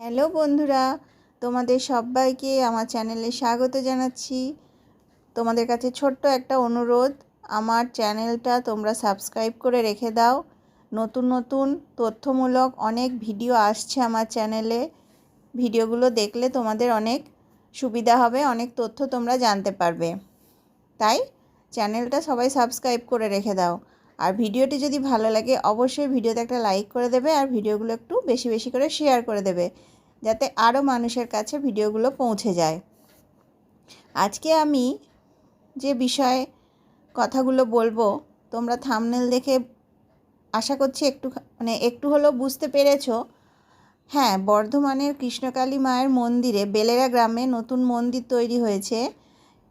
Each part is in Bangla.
হ্যালো বন্ধুরা, তোমাদের সবাইকে আমার চ্যানেলে স্বাগত জানাচ্ছি। তোমাদের কাছে ছোট্ট একটা অনুরোধ, আমার চ্যানেলটা তোমরা সাবস্ক্রাইব করে রেখে দাও। নতুন নতুন তথ্যমূলক অনেক ভিডিও আসছে আমার চ্যানেলে। ভিডিওগুলো দেখলে তোমাদের অনেক সুবিধা হবে, অনেক তথ্য তোমরা জানতে পারবে। তাই চ্যানেলটা সবাই সাবস্ক্রাইব করে রেখে দাও। আর ভিডিওটি যদি ভালো লাগে, অবশ্যই ভিডিওতে একটা লাইক করে দেবে আর ভিডিওগুলো একটু বেশি বেশি করে শেয়ার করে দেবে, যাতে আরও মানুষের কাছে ভিডিওগুলো পৌঁছে যায়। আজকে আমি যে বিষয়ে কথাগুলো বলব, তোমরা থামনেল দেখে আশা করছি একটু মানে একটু হলেও বুঝতে পেরেছ। হ্যাঁ বর্ধমানের কৃষ্ণকালী মায়ের মন্দিরে বেলেরা গ্রামে নতুন মন্দির তৈরি হয়েছে,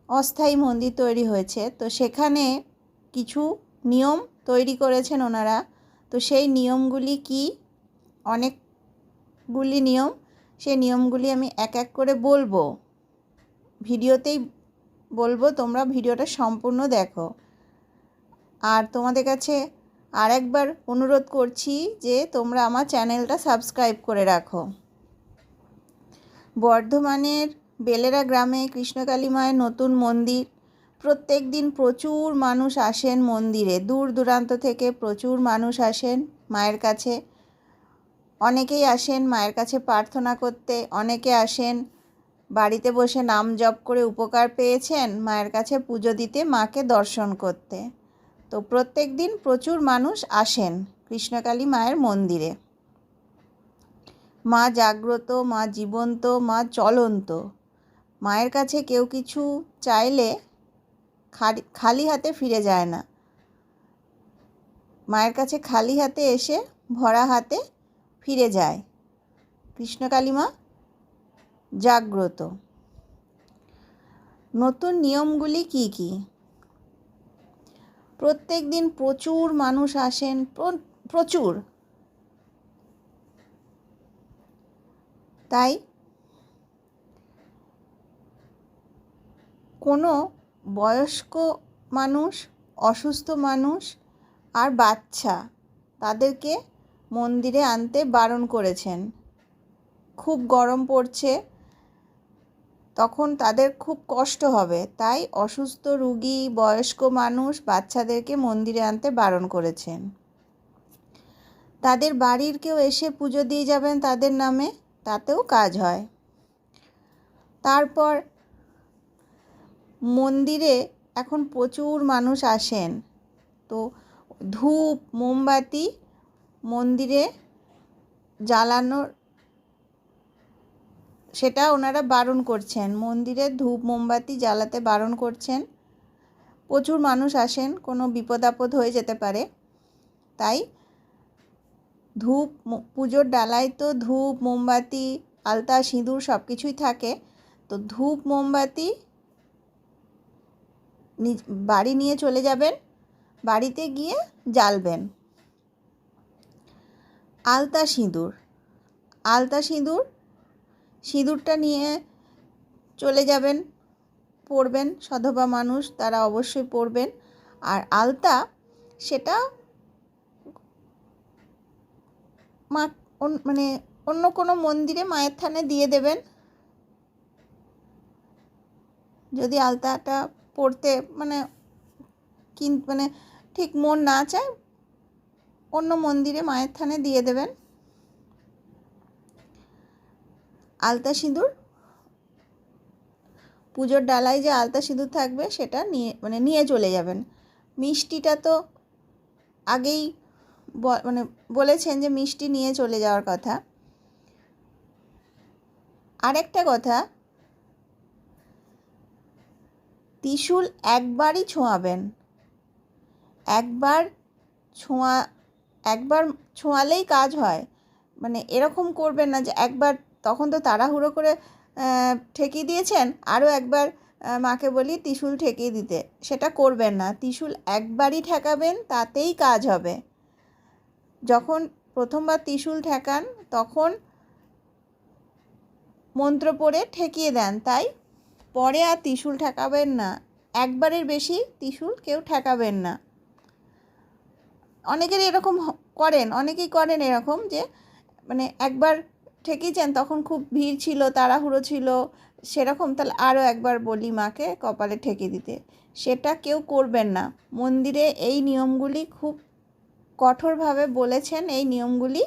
অস্থায়ী মন্দির তৈরি হয়েছে। তো সেখানে কিছু নিয়ম তৈরি করেছেন ওনারা। তো সেই নিয়মগুলি কি? অনেকগুলি নিয়ম। সেই নিয়মগুলি আমি এক এক করে বলব। ভিডিওতেই বলব, তোমরা ভিডিওটা সম্পূর্ণ দেখো। আর তোমাদের কাছে আর একবার অনুরোধ করছি যে তোমরা আমার চ্যানেলটা সাবস্ক্রাইব করে রাখো। বর্ধমানের বেলেরা গ্রামে কৃষ্ণকালী মায়ের নতুন মন্দির প্রত্যেক দিন প্রচুর মানুষ আসেন মন্দিরে। দূর দূরান্ত থেকে প্রচুর মানুষ আসেন মায়ের কাছে। অনেকেই আসেন মায়ের কাছে প্রার্থনা করতে, অনেকে আসেন বাড়িতে বসে নাম জপ করে উপকার পেয়েছেন মায়ের কাছে পুজো দিতে, মাকে দর্শন করতে। তো প্রত্যেক দিন প্রচুর মানুষ আসেন কৃষ্ণকালী মায়ের মন্দিরে। মা জাগ্রত, মা জীবন্ত, মা চলন্ত। মায়ের কাছে কেউ কিছু চাইলে খালি হাতে ফিরে যায় না। মায়ের কাছে খালি হাতে এসে ভরা হাতে ফিরে যায়। কৃষ্ণকালী মা জাগ্রত। নতুন নিয়মগুলি কি কি? প্রত্যেক দিন প্রচুর মানুষ আসেন প্রচুর। তাই কোনো বয়স্ক মানুষ, অসুস্থ মানুষ আর বাচ্চা তাদেরকে মন্দিরে আনতে বারণ করেছেন। খুব গরম পড়ছে, তখন তাদের খুব কষ্ট হবে। তাই অসুস্থ রুগী, বয়স্ক মানুষ বাচ্চাদেরকে মন্দিরে আনতে বারণ করেছেন। তাদের বাড়ির কেউ এসে পুজো দিয়ে যাবেন তাদের নামে, তাতেও কাজ হয়। তারপর মন্দিরে এখন প্রচুর মানুষ আসেন। তো ধূপ, মোমবাতি মন্দিরে জ্বালানোর সেটা ওনারা বারণ করছেন। মন্দিরে ধূপ, মোমবাতি জ্বালাতে বারণ করছেন। প্রচুর মানুষ আসেন, কোনো বিপদ আপদ হয়ে যেতে পারে। তাই ধূপ পুজোর ডালায় তো ধূপ, মোমবাতি, আলতা, সিঁদুর সব কিছুই থাকে। তো ধূপ, মোমবাতি বাড়ি নিয়ে চলে যাবেন, বাড়িতে গিয়ে জ্বালবেন। আলতা সিঁদুর আলতা সিঁদুর, সিঁদুরটা নিয়ে চলে যাবেন, পরবেন, সধবা মানুষ তারা অবশ্যই পরবেন। আর আলতা, সেটা মা মানে অন্য কোনো মন্দিরে মায়ের থানে দিয়ে দেবেন। যদি আলতাটা পড়তে মানে কিন মানে ঠিক মন না চায়, অন্য মন্দিরে মায়ের থানে দিয়ে দেবেন। আলতা সিঁদুর, পুজোর ডালায় যে আলতা সিঁদুর থাকবে সেটা নিয়ে মানে নিয়ে চলে যাবেন। মিষ্টিটা তো আগেই মানে বলেছেন যে মিষ্টি নিয়ে চলে যাওয়ার কথা। আরেকটা কথা ত্রিশূল একবারই ছোঁয়াবেন। একবার ছোঁয়া, একবার ছোঁয়ালেই কাজ হয়। মানে এরকম করবেন না যে একবার তখন তো তাড়াহুড়ো করে ঠেকিয়ে দিয়েছেন, আরও একবার মাকে বলি ত্রিশূল ঠেকিয়ে দিতে। সেটা করবেন না। ত্রিশূল একবারই ঠেকাবেন, তাতেই কাজ হবে। যখন প্রথমবার ত্রিশূল ঠেকান, তখন মন্ত্র পড়ে ঠেকিয়ে দেন, তাই পরে আর ত্রিশুল ঠেকাবেন না। একবারের বেশি ত্রিশূল কেউ ঠেকাবেন না। অনেকের এরকম করেন, অনেকেই করেন এরকম যে মানে একবার ঠেকিয়েছেন তখন খুব ভিড় ছিল, তাড়াহুড়ো ছিল, সেরকম তাহলে আরও একবার বলি মাকে কপালে ঠেকে দিতে। সেটা কেউ করবেন না। মন্দিরে এই নিয়মগুলি খুব কঠোরভাবে বলেছেন এই নিয়মগুলি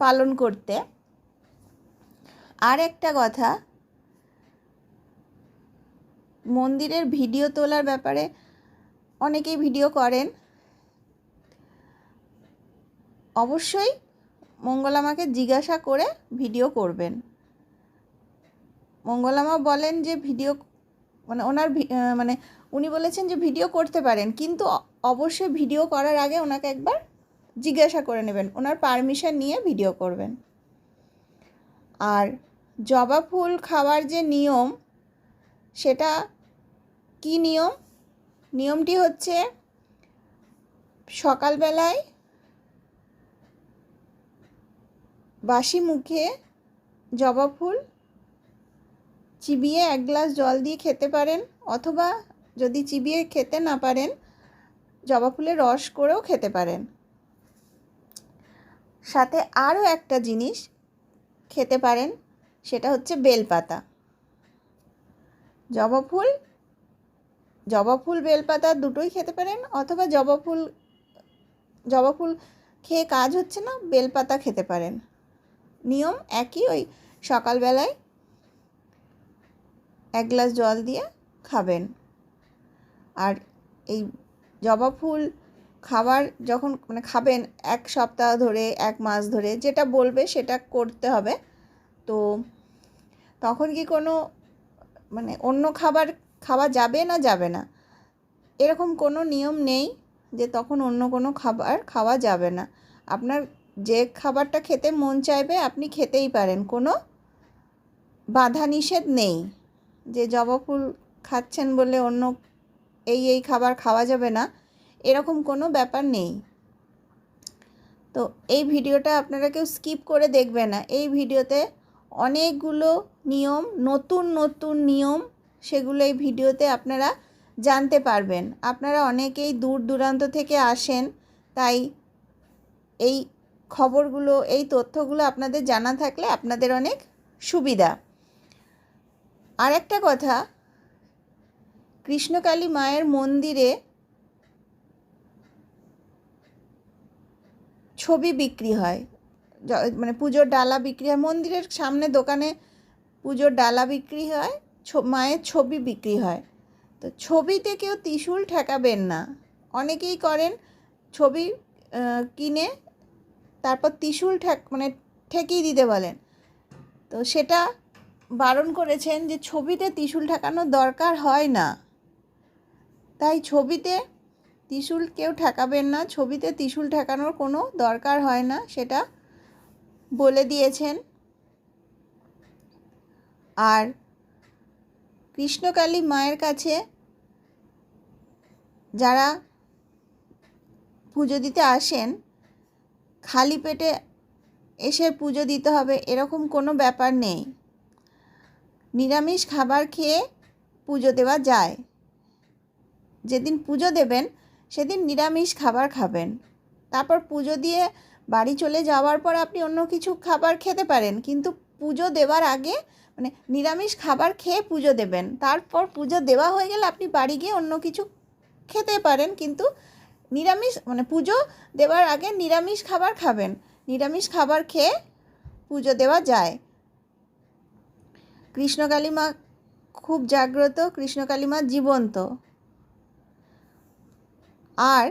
পালন করতে। আর একটা কথা মন্দিরের ভিডিও তোলার ব্যাপারে অনেকেই ভিডিও করেন। অবশ্যই মঙ্গলামাকে জিজ্ঞাসা করে ভিডিও করবেন। মঙ্গলামা বলেন যে ভিডিও মানে ওনার মানে উনি বলেছেন যে ভিডিও করতে পারেন, কিন্তু অবশ্যই ভিডিও করার আগে ওনাকে একবার জিজ্ঞাসা করে নেবেন, ওনার পারমিশন নিয়ে ভিডিও করবেন। আর জবা ফুল খাওয়ার যে নিয়ম, সেটা কি নিয়ম? নিয়মটি হচ্ছে সকালবেলায় বাসি মুখে জবা ফুল চিবিয়ে এক গ্লাস জল দিয়ে খেতে পারেন অথবা যদি চিবিয়ে খেতে না পারেন, জবা ফুলের রস করেও খেতে পারেন। সাথে আরও একটা জিনিস খেতে পারেন, সেটা হচ্ছে বেলপাতা। জবা ফুল জবা ফুল, বেলপাতা দুটোই খেতে পারেন, অথবা জবা ফুল জবা ফুল খেয়ে কাজ হচ্ছে না, বেলপাতা খেতে পারেন। নিয়ম একই, ওই সকালবেলায় এক গ্লাস জল দিয়ে খাবেন। আর এই জবা ফুল খাবার যখন মানে খাবেন এক সপ্তাহ ধরে, এক মাস ধরে, যেটা বলবে সেটা করতে হবে। তো তখন কি কোনো মানে অন্য খাবার খাওয়া যাবে না যাবে না। এরকম কোনো নিয়ম নেই যে তখন অন্য কোনো খাবার খাওয়া যাবে না। আপনার যে খাবারটা খেতে মন চাইবে আপনি খেতেই পারেন। কোনো বাধা নিষেধ নেই যে জবা ফুল খাচ্ছেন বলে অন্য এই এই খাবার খাওয়া যাবে না। এরকম কোনো ব্যাপার নেই। তো এই ভিডিওটা আপনারা কেউ স্কিপ করে দেখবে না। এই ভিডিওতে অনেকগুলো নিয়ম, নতুন নতুন নিয়ম সেগুলো এই ভিডিওতে আপনারা জানতে পারবেন। আপনারা অনেকেই দূর দূরান্ত থেকে আসেন, তাই এই খবরগুলো, এই তথ্যগুলো আপনাদের জানা থাকলে আপনাদের অনেক সুবিধা। আর একটা কথা, কৃষ্ণকালী মায়ের মন্দিরে ছবি বিক্রি হয়। মানে পুজোর ডালা বিক্রি হয়। মন্দিরের সামনে দোকানে পুজোর ডালা বিক্রি হয়। মায়ের ছবি বিক্রি হয়। তো ছবিতে কেউ ত্রিশূল ঠেকাবেন না। অনেকেই করেন, ছবি কিনে তারপর ত্রিশূল ঠেক মানে ঠেকিয়ে দিতে বলেন। তো সেটা বারণ করেছেন যে ছবিতে ত্রিশূল ঠেকানোর দরকার হয় না। তাই ছবিতে ত্রিশূল কেউ ঠেকাবেন না, ছবিতে ত্রিশূল ঠেকানোর কোনো দরকার হয় না, সেটা বলে দিয়েছেন। আর কৃষ্ণকালী মায়ের কাছে যারা পুজো দিতে আসেন, খালি পেটে এসে পুজো দিতে হবে এরকম কোনো ব্যাপার নেই। নিরামিষ খাবার খেয়ে পুজো দেওয়া যায়। যেদিন পুজো দেবেন, সেদিন নিরামিষ খাবার খাবেন। তারপর পুজো দিয়ে বাড়ি চলে যাওয়ার পর আপনি অন্য কিছু খাবার খেতে পারেন, কিন্তু পুজো দেওয়ার আগে মানে নিরামিষ খাবার খেয়ে পুজো দেবেন। তারপর পুজো দেওয়া হয়ে গেলে আপনি বাড়ি গিয়ে অন্য কিছু খেতে পারেন, কিন্তু নিরামিষ মানে পুজো দেওয়ার আগে নিরামিষ খাবার খাবেন। নিরামিষ খাবার খেয়ে পুজো দেওয়া যায়। কৃষ্ণকালী মা খুব জাগ্রত, কৃষ্ণকালী মা জীবন্ত। আর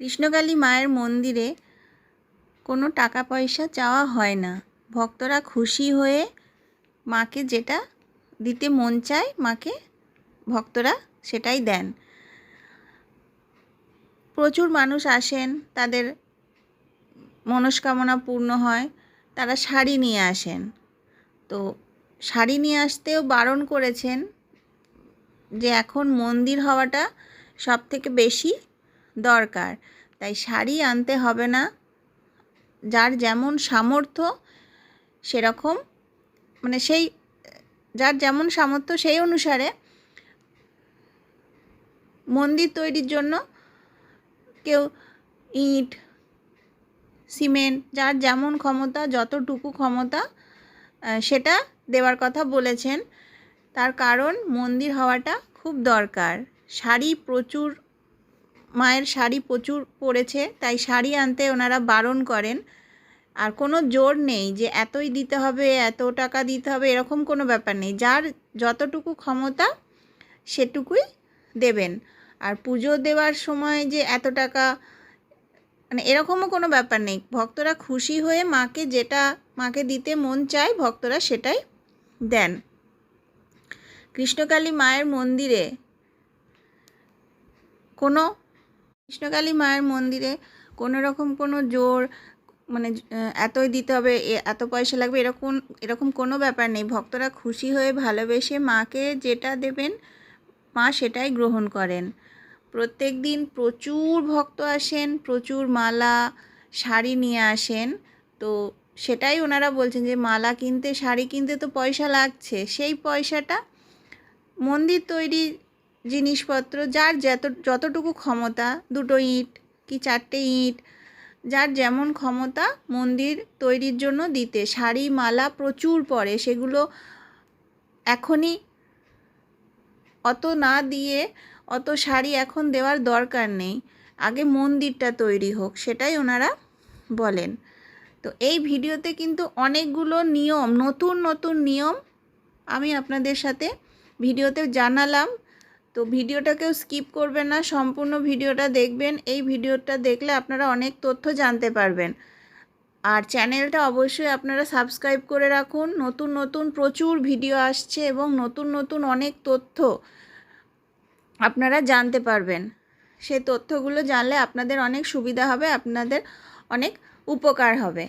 কৃষ্ণকালী মায়ের মন্দিরে কোনো টাকা পয়সা চাওয়া হয় না। ভক্তরা খুশি হয়ে মাকে যেটা দিতে মন চায়, মাকে ভক্তরা সেটাই দেন। প্রচুর মানুষ আসেন, তাদের মনস্কামনা পূর্ণ হয়, তারা শাড়ি নিয়ে আসেন। তো শাড়ি নিয়ে আসতেও বারণ করেছেন যে এখন মন্দির হওয়াটা সব থেকে বেশি দরকার। তাই শাড়ি আনতে হবে না, যার যেমন সামর্থ্য সেরকম মানে সেই, যার যেমন সামর্থ্য সেই অনুসারে মন্দির তৈরির জন্য কেউ ইট, সিমেন্ট, যার যেমন ক্ষমতা, যতটুকু ক্ষমতা সেটা দেওয়ার কথা বলেছেন। তার কারণ মন্দির হওয়াটা খুব দরকার। শাড়ি প্রচুর, মায়ের শাড়ি প্রচুর পড়েছে, তাই শাড়ি আনতে ওনারা বারণ করেন। আর কোনো জোর নেই যে এতই দিতে হবে, এত টাকা দিতে হবে, এরকম কোনো ব্যাপার নেই। যার যতটুকু ক্ষমতা সেটুকুই দেবেন। আর পুজো দেওয়ার সময় যে এত টাকা মানে এরকমও কোনো ব্যাপার নেই। ভক্তরা খুশি হয়ে মাকে যেটা, মাকে দিতে মন চায়, ভক্তরা সেটাই দেন। কৃষ্ণকালী মায়ের মন্দিরে কোনো, কৃষ্ণকালী মায়ের মন্দিরে কোনো রকম কোনো জোর মানে এতই দিতে হবে এত পয়সা লাগবে, এরকম এরকম কোনো ব্যাপার নেই। ভক্তরা খুশি হয়ে ভালোবেসে মাকে যেটা দেবেন, মা সেটাই গ্রহণ করেন। প্রত্যেক দিন প্রচুর ভক্ত আসেন, প্রচুর মালা, শাড়ি নিয়ে আসেন। তো সেটাই ওনারা বলছেন যে, মালা কিনতে, শাড়ি কিনতে তো পয়সা লাগছে। সেই পয়সাটা মন্দির তৈরি জিনিসপত্র, যার যত, যতটুকু ক্ষমতা, দুটো ইট কি চারটে ইট যার যেমন ক্ষমতা মন্দির তৈরির জন্য দিতে, শাড়ি, মালা প্রচুর পড়ে, সেগুলো এখনই অত না দিয়ে, অত শাড়ি এখন দেওয়ার দরকার নেই। আগে মন্দিরটা তৈরি হোক, সেটাই ওনারা বলেন। তো এই ভিডিওতে কিন্তু অনেকগুলো নিয়ম, নতুন নতুন নিয়ম আমি আপনাদের সাথে ভিডিওতে জানালাম। তো ভিডিওটাকেও স্কিপ করবেন না, সম্পূর্ণ ভিডিওটা দেখবেন। এই ভিডিওটা দেখলে আপনারা অনেক তথ্য জানতে পারবেন। আর চ্যানেলটা অবশ্যই আপনারা সাবস্ক্রাইব করে রাখুন। নতুন নতুন প্রচুর ভিডিও আসছে এবং নতুন নতুন অনেক তথ্য আপনারা জানতে পারবেন। সে তথ্যগুলো জানলে আপনাদের অনেক সুবিধা হবে, আপনাদের অনেক উপকার হবে।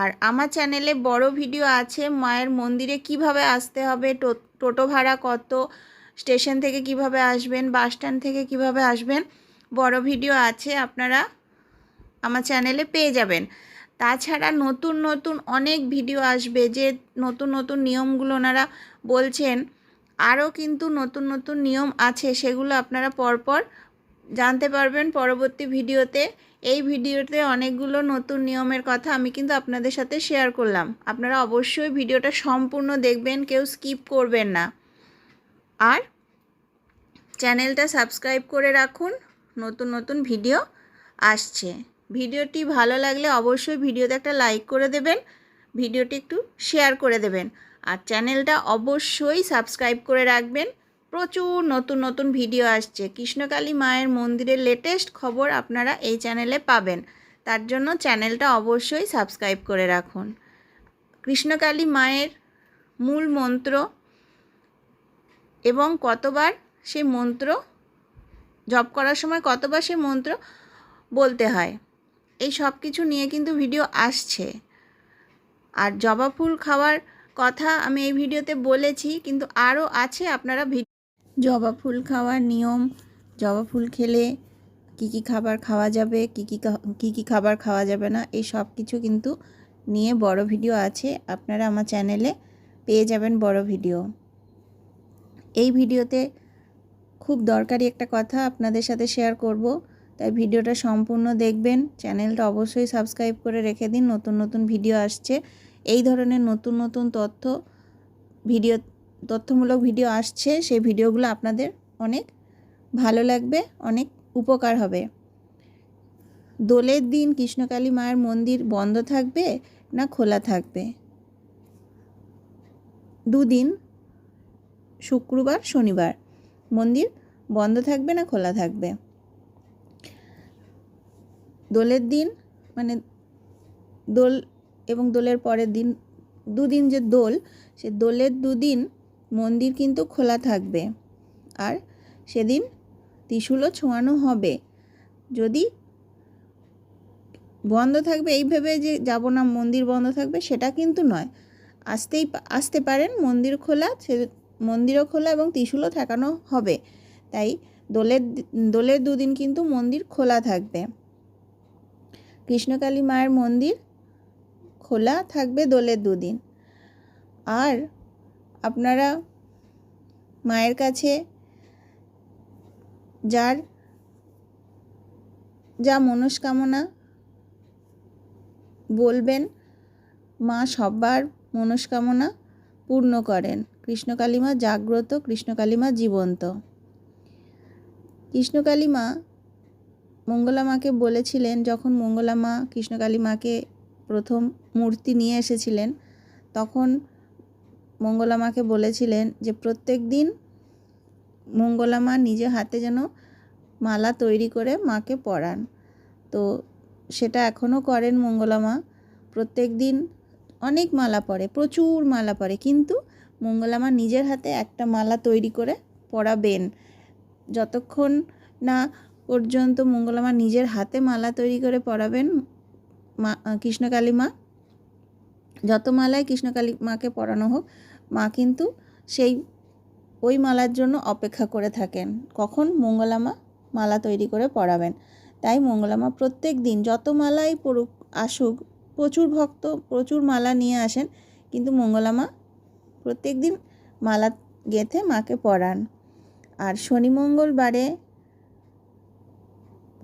আর আমার চ্যানেলে বড় ভিডিও আছে, মায়ের মন্দিরে কীভাবে আসতে হবে টোটো ভাড়া কত স্টেশন থেকে কীভাবে আসবেন, বাস স্ট্যান্ড থেকে কীভাবে আসবেন, বড় ভিডিও আছে, আপনারা আমার চ্যানেলে পেয়ে যাবেন। তাছাড়া নতুন নতুন অনেক ভিডিও আসবে যে নতুন নতুন নিয়মগুলো ওনারা বলছেন। আরও কিন্তু নতুন নতুন নিয়ম আছে, সেগুলো আপনারা পরপর জানতে পারবেন পরবর্তী ভিডিওতে। এই ভিডিওতে অনেকগুলো নতুন নিয়মের কথা আমি কিন্তু আপনাদের সাথে শেয়ার করলাম। আপনারা অবশ্যই ভিডিওটা সম্পূর্ণ দেখবেন, কেউ স্কিপ করবেন না। আর চ্যানেলটা সাবস্ক্রাইব করে রাখুন। নতুন নতুন ভিডিও আসছে। ভিডিওটি ভালো লাগলে অবশ্যই ভিডিওতে একটা লাইক করে দেবেন, ভিডিওটি একটু শেয়ার করে দেবেন, আর চ্যানেলটা অবশ্যই সাবস্ক্রাইব করে রাখবেন। প্রচুর নতুন নতুন ভিডিও আসছে। কৃষ্ণকালী মায়ের মন্দিরের লেটেস্ট খবর আপনারা এই চ্যানেলে পাবেন। তার জন্য চ্যানেলটা অবশ্যই সাবস্ক্রাইব করে রাখুন। কৃষ্ণকালী মায়ের মূল মন্ত্র এবং কতবার সে মন্ত্র জপ করার সময় কতবার সে মন্ত্র বলতে হয়। এই সব কিছু নিয়ে কিন্তু ভিডিও আসছে। আর জবা ফুল খাওয়ার কথা আমি এই ভিডিওতে বলেছি, কিন্তু আরও আছে আপনারা জবা ফুল খাওয়ার নিয়ম, জবা ফুল খেলে কী কী খাবার খাওয়া যাবে, কী কী কী কী খাবার খাওয়া যাবে না, এই সব কিছু কিন্তু নিয়ে বড় ভিডিও আছে। আপনারা আমার চ্যানেলে পেয়ে যাবেন বড় ভিডিও। এই ভিডিওতে খুব দরকারি একটা কথা আপনাদের সাথে শেয়ার করব। তাই ভিডিওটা সম্পূর্ণ দেখবেন। চ্যানেলটা অবশ্যই সাবস্ক্রাইব করে রেখে দিন। নতুন নতুন ভিডিও আসছে। এই ধরনের নতুন নতুন তথ্য ভিডিও, তথ্যমূলক ভিডিও আসছে। সেই ভিডিওগুলো আপনাদের অনেক ভালো লাগবে, অনেক উপকার হবে। দোলের দিন কৃষ্ণকালী মায়ের মন্দির বন্ধ থাকবে না খোলা থাকবে? দুদিন শুক্রবার, শনিবার। মন্দির বন্ধ থাকবে না খোলা থাকবে? দোলের দিন মানে দোল এবং দোলের পরের দিন, দুদিন যে দোল, সে দোলের দুদিন মন্দির কিন্তু খোলা থাকবে। আর সেদিন ত্রিশুলও ছোঁয়ানো হবে। যদি বন্ধ থাকবে, এই ভেবে যে যাব না, মন্দির বন্ধ থাকবে, সেটা কিন্তু নয়। আসতেই, আসতে পারেন, মন্দির খোলা, সে মন্দিরও খোলা এবং ত্রিশূলও ঠেকানো হবে। তাই দোলের দোলের দুদিন কিন্তু মন্দির খোলা থাকবে। কৃষ্ণকালী মায়ের মন্দির খোলা থাকবে দোলের দুদিন। আর আপনারা মায়ের কাছে যার, যা মনস্কামনা বলবেন, মা সবার মনস্কামনা পূর্ণ করেন। কৃষ্ণকালীমা জাগ্রত, কৃষ্ণকালীমা জীবন্ত। কৃষ্ণকালীমা মঙ্গলা মাকে বলেছিলেন, যখন মঙ্গলা মা কৃষ্ণকালী মাকে প্রথম মূর্তি নিয়ে এসেছিলেন, তখন মঙ্গলা মাকে বলেছিলেন যে, প্রত্যেক দিন মঙ্গলা মা নিজে হাতে যেন মালা তৈরি করে মাকে পরান। তো সেটা এখনও করেন মঙ্গলা মা। প্রত্যেক দিন অনেক মালা পরে, প্রচুর মালা পরে। কিন্তু মঙ্গলামা নিজের হাতে একটা মালা তৈরি করে পরাবেন। যতক্ষণ না পর্যন্ত মঙ্গলামা নিজের হাতে মালা তৈরি করে পরাবেন, মা, কৃষ্ণকালী মা, যত মালায় কৃষ্ণকালী মাকে পরানো হোক, মা কিন্তু সেই, ওই মালার জন্য অপেক্ষা করে থাকেন। কখন মঙ্গলামা মালা তৈরি করে পরাবেন। তাই মঙ্গলামা প্রত্যেক দিন যত মালাই পড়ুক আসুক প্রচুর ভক্ত, প্রচুর মালা নিয়ে আসেন। কিন্তু মঙ্গলামা প্রত্যেক দিন মালা গেঁথে মাকে পরান। আর শনি মঙ্গলবারে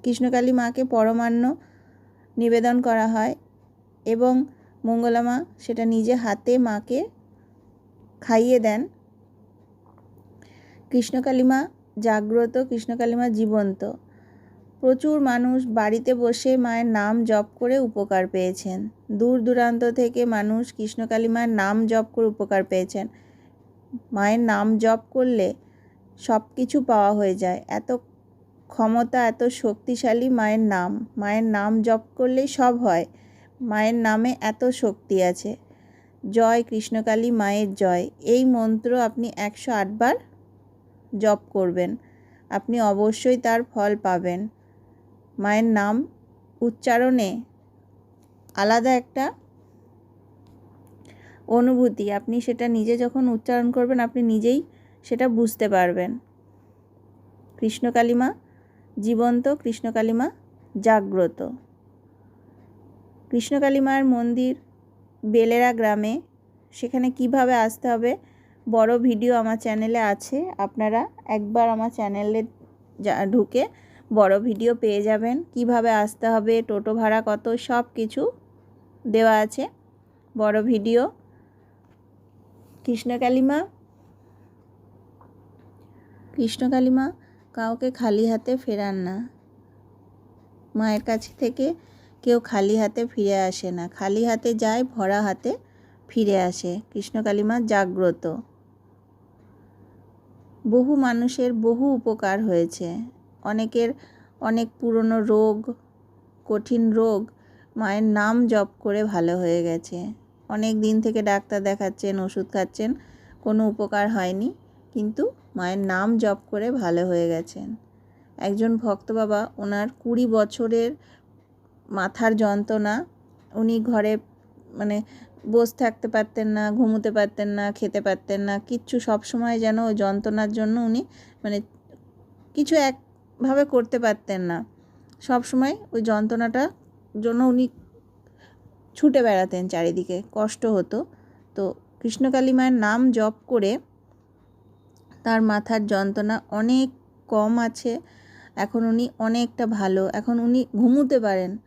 কৃষ্ণকালী মাকে পরমান্ন নিবেদন করা হয় এবং মঙ্গলামা সেটা নিজে হাতে মাকে খাইয়ে দেন। কৃষ্ণকালীমা জাগ্রত কৃষ্ণকালীমা জীবন্ত। প্রচুর মানুষ বাড়িতে বসে মায়ের নাম জপ করে উপকার পেয়েছেন। দূর দূরান্ত থেকে মানুষ কৃষ্ণকালী মায়ের নাম জপ করে উপকার পেয়েছেন। মায়ের নাম জপ করলে সব কিছু পাওয়া হয়ে যায়। এত ক্ষমতা, এত শক্তিশালী মায়ের নাম। মায়ের নাম জপ করলেই সব হয়। মায়ের নামে এত শক্তি আছে। জয় কৃষ্ণকালী মায়ের জয়। এই মন্ত্র আপনি একশো আটবার জপ করবেন। আপনি অবশ্যই তার ফল পাবেন। মায়ের নাম উচ্চারণে আলাদা একটা অনুভূতি। আপনি সেটা নিজে যখন উচ্চারণ করবেন, আপনি নিজেই সেটা বুঝতে পারবেন। কৃষ্ণকালীমা জীবন্ত, কৃষ্ণকালীমা জাগ্রত। কৃষ্ণকালীমার মন্দির বেলেরা গ্রামে, সেখানে কীভাবে আসতে হবে বড় ভিডিও আমার চ্যানেলে আছে। আপনারা একবার আমার চ্যানেলে ঢুকে বড় ভিডিও পেয়ে যাবেন। কীভাবে আসতে হবে, টোটো ভাড়া কত, সব কিছু দেওয়া আছে। বড় ভিডিও। কৃষ্ণকালীমা কৃষ্ণকালীমা কাউকে খালি হাতে ফেরান না। মায়ের কাছে থেকে কেউ খালি হাতে ফিরে আসে না। খালি হাতে যায়, ভরা হাতে ফিরে আসে। কৃষ্ণকালীমা জাগ্রত। বহু মানুষের বহু উপকার হয়েছে। অনেকের অনেক পুরনো রোগ, কঠিন রোগ, মায়ের নাম জপ করে ভালো হয়ে গেছে। অনেক দিন থেকে ডাক্তার দেখাচ্ছেন, ওষুধ খাচ্ছেন, কোনো উপকার হয়নি, কিন্তু মায়ের নাম জপ করে ভালো হয়ে গেছেন। একজন ভক্ত বাবা, ওনার কুড়ি বছরের মাথার যন্ত্রণা, উনি ঘরে মানে বসে থাকতে পারতেন না, ঘুমোতে পারতেন না, খেতে পারতেন না, কিচ্ছু সব সময় যেন ওই যন্ত্রণার জন্য উনি মানে কিছু একভাবে করতে পারতেন না। সব সময় ওই যন্ত্রণাটার জন্য উনি ছুটে বেড়াতেন চারিদিকে। কষ্ট হতো। তো কৃষ্ণকালী মায়ের নাম জপ করে তার মাথার যন্ত্রণা অনেক কম আছে। এখন উনি অনেকটা ভালো। এখন উনি ঘুমোতে পারেন।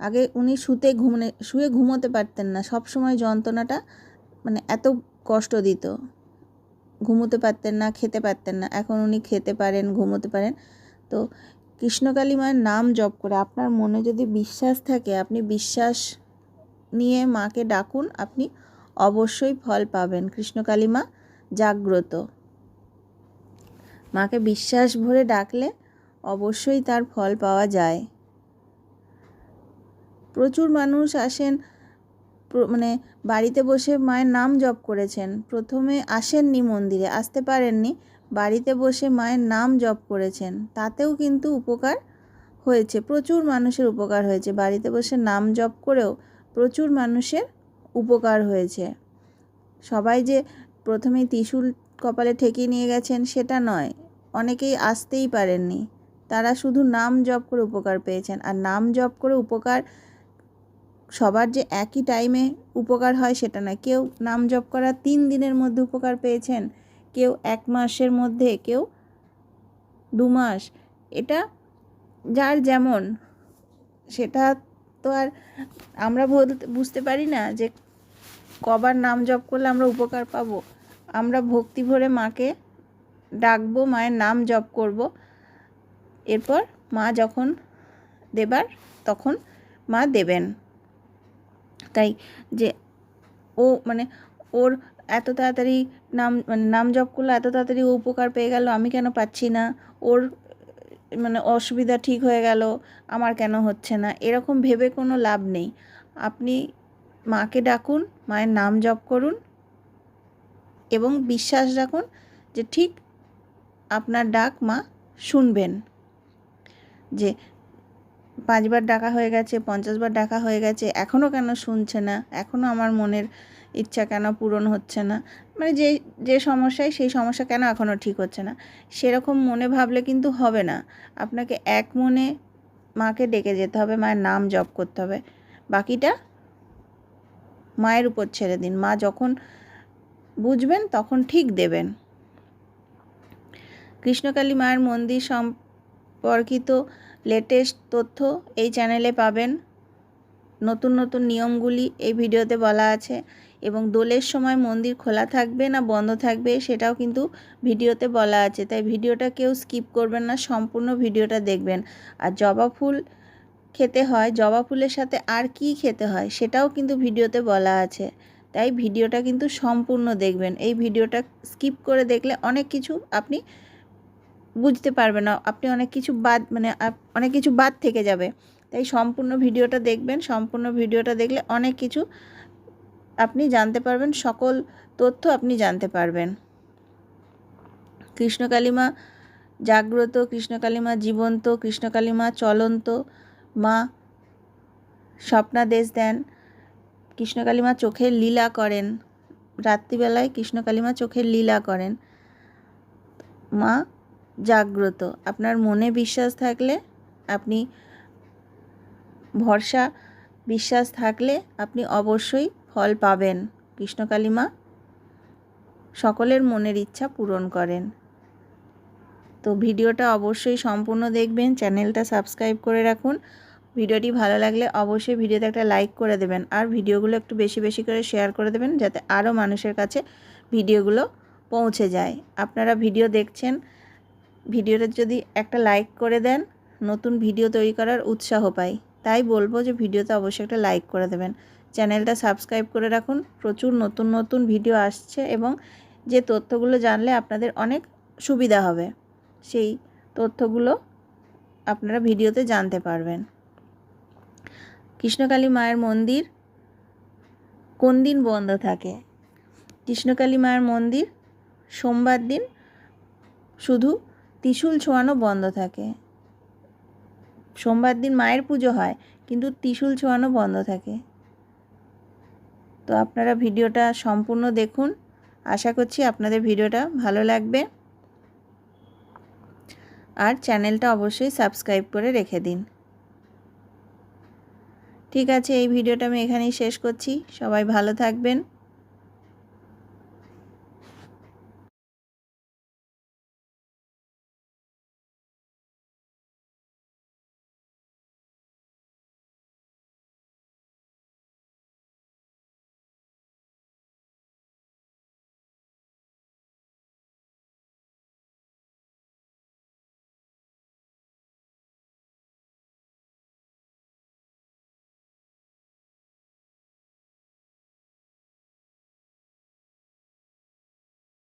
আগে উনি শুতে ঘুমনে, শুয়ে ঘুমোতে পারতেন না। সব সময় যন্ত্রণাটা মানে এত কষ্ট দিত। ঘুমোতে পারতেন না, খেতে পারতেন না। এখন উনি খেতে পারেন, ঘুমোতে পারেন। তো কৃষ্ণকালী মায়ের নাম জপ করে আপনার মনে যদি বিশ্বাস থাকে, আপনি বিশ্বাস নিয়ে মাকে ডাকুন, আপনি অবশ্যই ফল পাবেন। কৃষ্ণকালী মা, জাগ্রত। মাকে বিশ্বাস ভরে ডাকলে অবশ্যই তার ফল পাওয়া যায়। প্রচুর মানুষ আসেন মানে বাড়িতে বসে মায়ের নাম জপ করেছেন। প্রথমে আসেননি মন্দিরে, আসতে পারেননি। বাড়িতে বসে মায়ের নাম জপ করেছেন। তাতেও কিন্তু উপকার হয়েছে, প্রচুর মানুষের উপকার হয়েছে। বাড়িতে বসে নাম জপ করেও প্রচুর মানুষের উপকার হয়েছে। সবাই যে প্রথমে ত্রিশুল কপালে ঠেকিয়ে নিয়ে গেছেন সেটা নয়, অনেকেই আসতেই পারেননি। তারা শুধু নাম জপ করে উপকার পেয়েছেন। আর নাম জপ করে উপকার সবার যে একই টাইমে উপকার হয় সেটা না কেউ নাম জপ করা তিন দিনের মধ্যে উপকার পেয়েছেন কেউ এক মাসের মধ্যে, কেউ দু মাস। এটা যার যেমন, সেটা তো আর আমরা বলতে বুঝতে পারি না যে কবার নাম জপ করলে আমরা উপকার পাবো। আমরা ভক্তি ভরে মাকে ডাকবো, মায়ের নাম জপ করব। এরপর মা যখন দেবার, তখন মা দেবেন। তাই যে ও মানে ওর এত তাড়াতাড়ি নাম মানে নাম জপ করল, এত তাড়াতাড়ি উপকার পেয়ে গেল, আমি কেন পাচ্ছি না? ওর মানে অসুবিধা ঠিক হয়ে গেল, আমার কেন হচ্ছে না? এরকম ভেবে কোনো লাভ নেই। আপনি মাকে ডাকুন, মায়ের নাম জপ করুন এবং বিশ্বাস রাখুন যে ঠিক আপনার ডাক মা শুনবেন। যে পাঁচবার ডাকা হয়ে গেছে, পঞ্চাশবার ডাকা হয়ে গেছে এখনও কেন শুনছে না? এখনও আমার মনের ইচ্ছা কেন পূরণ হচ্ছে না? মানে যে যে সমস্যায় সেই সমস্যা কেন এখনও ঠিক হচ্ছে না? সেরকম মনে ভাবলে কিন্তু হবে না। আপনাকে এক মনে মাকে ডেকে যেতে হবে, মায়ের নাম জপ করতে হবে। বাকিটা মায়ের উপর ছেড়ে দিন। মা যখন বুঝবেন, তখন ঠিক দেবেন। কৃষ্ণকালী মায়ের মন্দির সম্পর্কিত লেটেস্ট তথ্য এই চ্যানেলে পাবেন। নতুন নতুন নিয়মগুলি এই ভিডিওতে বলা আছে। এবং দোলের সময় মন্দির খোলা থাকবে না, বন্ধ থাকবে, সেটাও কিন্তু ভিডিওতে বলা আছে। তাই ভিডিওটা কেউ স্কিপ করবেন না, সম্পূর্ণ ভিডিওটা দেখবেন। আর জবা ফুল খেতে হয়, জবা ফুলের সাথে আর কি খেতে হয়, সেটাও কিন্তু ভিডিওতে বলা আছে। তাই ভিডিওটা কিন্তু সম্পূর্ণ দেখবেন। এই ভিডিওটা স্কিপ করে দেখলে অনেক কিছু আপনি বুঝতে পারবেন না, আপনি অনেক কিছু বাদ মানে অনেক কিছু বাদ থেকে যাবে। তাই সম্পূর্ণ ভিডিওটা দেখবেন, সম্পূর্ণ ভিডিওটা দেখলে অনেক কিছু আপনি জানতে পারবেন, সকল তথ্য আপনি জানতে পারবেন। কৃষ্ণকালীমা জাগ্রত, কৃষ্ণকালীমা জীবন্ত, কৃষ্ণকালীমা চলন্ত, মা স্বপ্নাদেশ দেন, কৃষ্ণকালীমা চোখের লীলা করেন, রাত্রিবেলায় কৃষ্ণকালীমা চোখের লীলা করেন, মা জাগ্রত। আপনার মনে বিশ্বাস থাকলে আপনি, ভরসা, বিশ্বাস থাকলে আপনি অবশ্যই ফল পাবেন। কৃষ্ণকালী মা সকলের মনের ইচ্ছা পূরণ করেন। তো ভিডিওটা অবশ্যই সম্পূর্ণ দেখবেন, চ্যানেলটা সাবস্ক্রাইব করে রাখুন। ভিডিওটি ভালো লাগলে অবশ্যই ভিডিওতে একটা লাইক করে দেবেন আর ভিডিওগুলো একটু বেশি বেশি করে শেয়ার করে দেবেন যাতে আরও মানুষের কাছে ভিডিওগুলো পৌঁছে যায়। আপনারা ভিডিও দেখছেন ভিডিওটা যদি একটা লাইক করে দেন, নতুন ভিডিও তৈরি করার উৎসাহ পাই। তাই বলব যে ভিডিওতে অবশ্যই একটা লাইক করে দেবেন। চ্যানেলটা সাবস্ক্রাইব করে রাখুন। প্রচুর নতুন নতুন ভিডিও আসছে এবং যে তথ্যগুলো জানলে আপনাদের অনেক সুবিধা হবে। সেই তথ্যগুলো আপনারা ভিডিওতে জানতে পারবেন। কৃষ্ণকালী মায়ের মন্দির কোন দিন বন্ধ থাকে? কৃষ্ণকালী মায়ের মন্দির সোমবার দিন শুধু ত্রিশূল ছোঁয়ানো বন্ধ থাকে। সোমবার দিন মায়ের পুজো হয়, কিন্তু ত্রিশূল ছোঁয়ানো বন্ধ থাকে। তো আপনারা ভিডিওটা সম্পূর্ণ দেখুন। আশা করছি আপনাদের ভিডিওটা ভালো লাগবে। আর চ্যানেলটা অবশ্যই সাবস্ক্রাইব করে রেখে দিন। ঠিক আছে, এই ভিডিওটা আমি এখানেই শেষ করছি। সবাই ভালো থাকবেন।